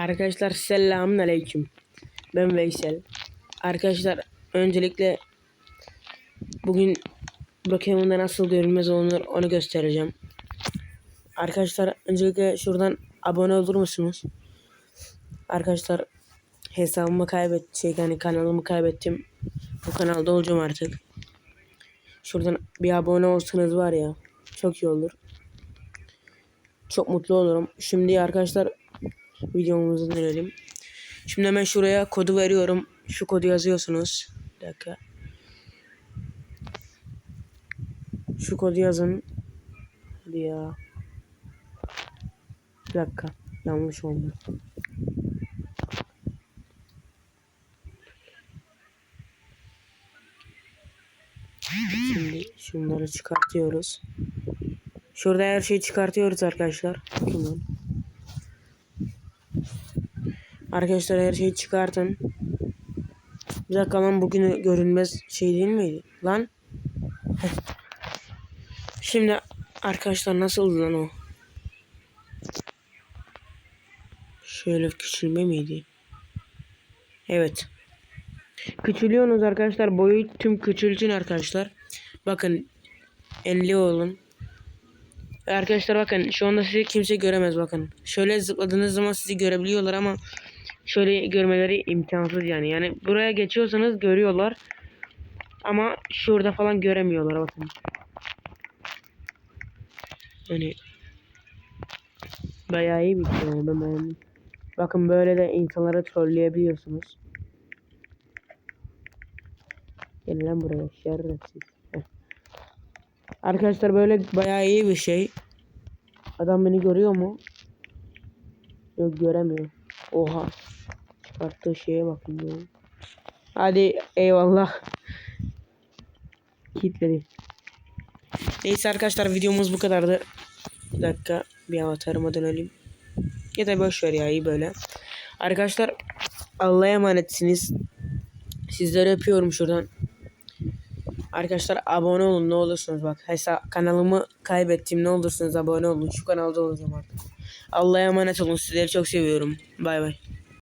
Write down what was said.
Arkadaşlar selamun aleyküm. Ben Veysel. Arkadaşlar öncelikle bugün Pokemon'da nasıl görünmez olunur onu göstereceğim. Arkadaşlar öncelikle şuradan abone olur musunuz? Arkadaşlar hesabımı kaybet şey yani kanalımı kaybettim. Bu kanalda olacağım artık. Şuradan bir abone olsanız var ya çok iyi olur. Çok mutlu olurum. Şimdi arkadaşlar videomuzu dönelim. Şimdi hemen şuraya kodu veriyorum. Şu kodu yazıyorsunuz. Bir dakika. Şu kodu yazın. Hadi ya. Bir dakika. Yanlış oldu. Şimdi şunları çıkartıyoruz. Şurada her şeyi çıkartıyoruz arkadaşlar. Bakın. Arkadaşlar her şeyi çıkartın. Bir dakika lan bugün görünmez şey değil miydi? Lan. Şimdi arkadaşlar nasıl lan o? Şöyle küçülme miydi? Evet. Küçülüyorsunuz arkadaşlar. Boyu tüm küçültün arkadaşlar. Bakın 50 olun. Arkadaşlar bakın şu anda sizi kimse göremez bakın. Şöyle zıpladığınız zaman sizi görebiliyorlar ama şöyle görmeleri imkansız yani. Yani buraya geçiyorsanız görüyorlar. Ama şurada falan göremiyorlar bakın. Yani bayağı iyi bir şey yani ben beğendim. Bakın böyle de insanları trolleyebiliyorsunuz. Gelin lan buraya şerefsiz. Heh. Arkadaşlar böyle bayağı iyi bir şey. Adam beni görüyor mu? Yok göremiyor. Oha. Çıkarttığı şeye bakın ya. Hadi eyvallah. Kitledi. Neyse arkadaşlar videomuz bu kadardı. Bir dakika bir avatarıma dönelim. Ya da boş ver ya iyi böyle. Arkadaşlar Allah'a emanetsiniz. Sizleri öpüyorum şuradan. Arkadaşlar abone olun ne olursunuz bak. Hesap kanalımı kaybettim ne olursunuz abone olun. Şu kanalda olacağım artık. Allah'a emanet olun. Sizleri çok seviyorum. Bay bay.